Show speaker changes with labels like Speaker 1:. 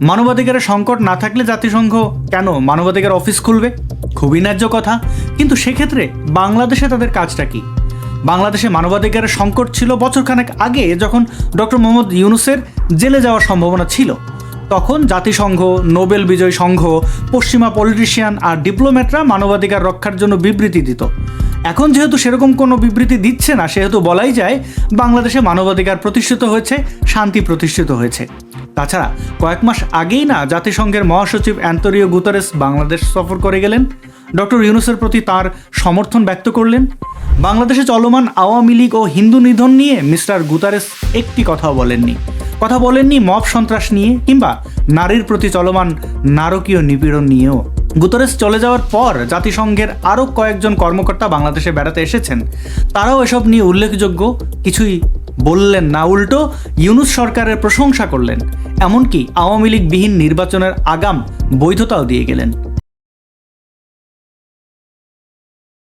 Speaker 1: মানবাধিকারের সংকট না থাকলে জাতিসংঘ কেন মানবাধিকার অফিস খুলবে? খুবই ন্যায্য কথা। কিন্তু সেক্ষেত্রে বাংলাদেশে তাদের কাজটা কি? বাংলাদেশে মানবাধিকারের সংকট ছিল বছরখানেক আগে, যখন ডক্টর মোহাম্মদ ইউনুসের জেলে যাওয়ার সম্ভাবনা ছিল। তখন জাতিসংঘ, নোবেল বিজয় সংঘ, পশ্চিমা পলিটিশিয়ান আর ডিপ্লোম্যাটরা মানবাধিকার রক্ষার জন্য বিবৃতি দিত। এখন যেহেতু সেরকম কোনো বিবৃতি দিচ্ছে না, সেহেতু বলাই যায় বাংলাদেশে মানবাধিকার প্রতিষ্ঠিত হয়েছে, শান্তি প্রতিষ্ঠিত হয়েছে। তাছাড়া কয়েক মাস আগেই না জাতিসংঘের মহাসচিব অ্যান্তরিও গুতারেস বাংলাদেশ সফর করে গেলেন। ডক্টর ইউনুসের প্রতি তার সমর্থন ব্যক্ত করলেন। বাংলাদেশে চলমান আওয়ামী লীগ ও হিন্দু নিধন নিয়ে মিস্টার গুতারেস একটি কথাও বলেননি। কথা বলেননি মব সন্ত্রাস নিয়ে কিংবা নারীর প্রতি চলমান নারকীয় নিপীড়ন নিয়েও। গুতরেস চলে যাওয়ার পর জাতিসংঘের আরও কয়েকজন কর্মকর্তা বাংলাদেশে বেড়াতে এসেছেন। তারাও এসব নিয়ে উল্লেখযোগ্য কিছুই বললেন না। উল্টো, ইউনুস সরকারের প্রশংসা করলেন। এমনকি আওয়ামী লীগবিহীন নির্বাচনের আগাম বৈধতাও দিয়ে গেলেন।